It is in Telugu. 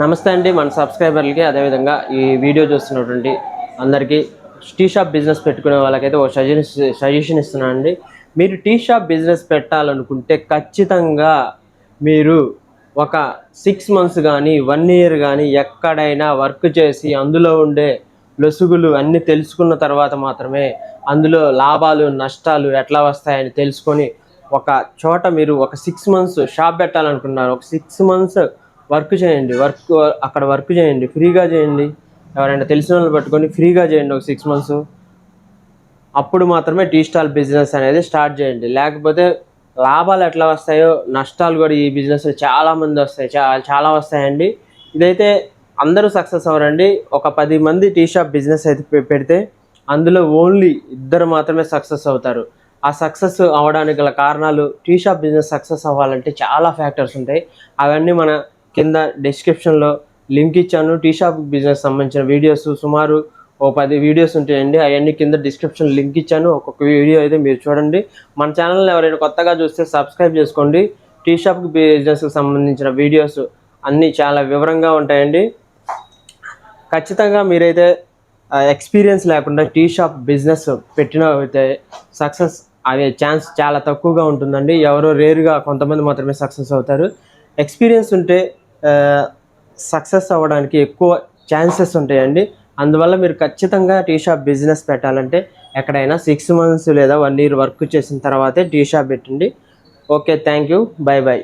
నమస్తే అండి మన సబ్స్క్రైబర్లకి. అదేవిధంగా ఈ వీడియో చూస్తున్నటువంటి అందరికీ టీ షాప్ బిజినెస్ పెట్టుకునే వాళ్ళకైతే ఒక సజెషన్ సజెషన్ ఇస్తున్నాను అండి. మీరు టీ షాప్ బిజినెస్ పెట్టాలనుకుంటే ఖచ్చితంగా మీరు ఒక సిక్స్ మంత్స్ కానీ వన్ ఇయర్ కానీ ఎక్కడైనా వర్క్ చేసి అందులో ఉండే లొసుగులు అన్నీ తెలుసుకున్న తర్వాత మాత్రమే అందులో లాభాలు నష్టాలు ఎట్లా వస్తాయని తెలుసుకొని ఒక చోట మీరు ఒక సిక్స్ మంత్స్ షాప్ పెట్టాలనుకున్నారు. ఒక సిక్స్ మంత్స్ వర్క్ చేయండి వర్క్ అక్కడ వర్క్ చేయండి ఫ్రీగా చేయండి. ఎవరైనా తెలిసిన వాళ్ళు పట్టుకొని ఫ్రీగా చేయండి ఒక సిక్స్ మంత్స్ అప్పుడు మాత్రమే టీ స్టాల్ బిజినెస్ అనేది స్టార్ట్ చేయండి. లేకపోతే లాభాలు ఎట్లా వస్తాయో నష్టాలు కూడా ఈ బిజినెస్ చాలా మంది వస్తాయి. చా- చాలా వస్తాయండి. ఇదైతే అందరూ సక్సెస్ అవ్వరండి. ఒక పది మంది టీ షాప్ బిజినెస్ అయితే పెడితే అందులో ఓన్లీ ఇద్దరు మాత్రమే సక్సెస్ అవుతారు. ఆ సక్సెస్ అవ్వడానికి గల కారణాలు టీ షాప్ బిజినెస్ సక్సెస్ అవ్వాలంటే చాలా ఫ్యాక్టర్స్ ఉంటాయి. అవన్నీ మన కింద డిస్క్రిప్షన్లో లింక్ ఇచ్చాను. టీ షాప్ బిజినెస్ సంబంధించిన వీడియోస్ సుమారు ఓ పది వీడియోస్ ఉంటాయండి. అవన్నీ కింద డిస్క్రిప్షన్ లింక్ ఇచ్చాను. ఒక్కొక్క వీడియో అయితే మీరు చూడండి. మన ఛానల్ని ఎవరైనా కొత్తగా చూస్తే సబ్స్క్రైబ్ చేసుకోండి. టీ షాప్ బిజినెస్కి సంబంధించిన వీడియోస్ అన్నీ చాలా వివరంగా ఉంటాయండి. ఖచ్చితంగా మీరైతే ఎక్స్పీరియన్స్ లేకుండా టీ షాప్ బిజినెస్ పెట్టిన అయితే సక్సెస్ అయ్యే ఛాన్స్ చాలా తక్కువగా ఉంటుందండి. ఎవరో రేరుగా కొంతమంది మాత్రమే సక్సెస్ అవుతారు. ఎక్స్పీరియన్స్ ఉంటే సక్సెస్ అవ్వడానికి ఎక్కువ ఛాన్సెస్ ఉంటాయండి. అందువల్ల మీరు ఖచ్చితంగా టీ షాప్ బిజినెస్ పెట్టాలంటే ఎక్కడైనా సిక్స్ మంత్స్ లేదా వన్ ఇయర్ వర్క్ చేసిన తర్వాతే టీ షాప్ పెట్టండి. Okay thank you bye bye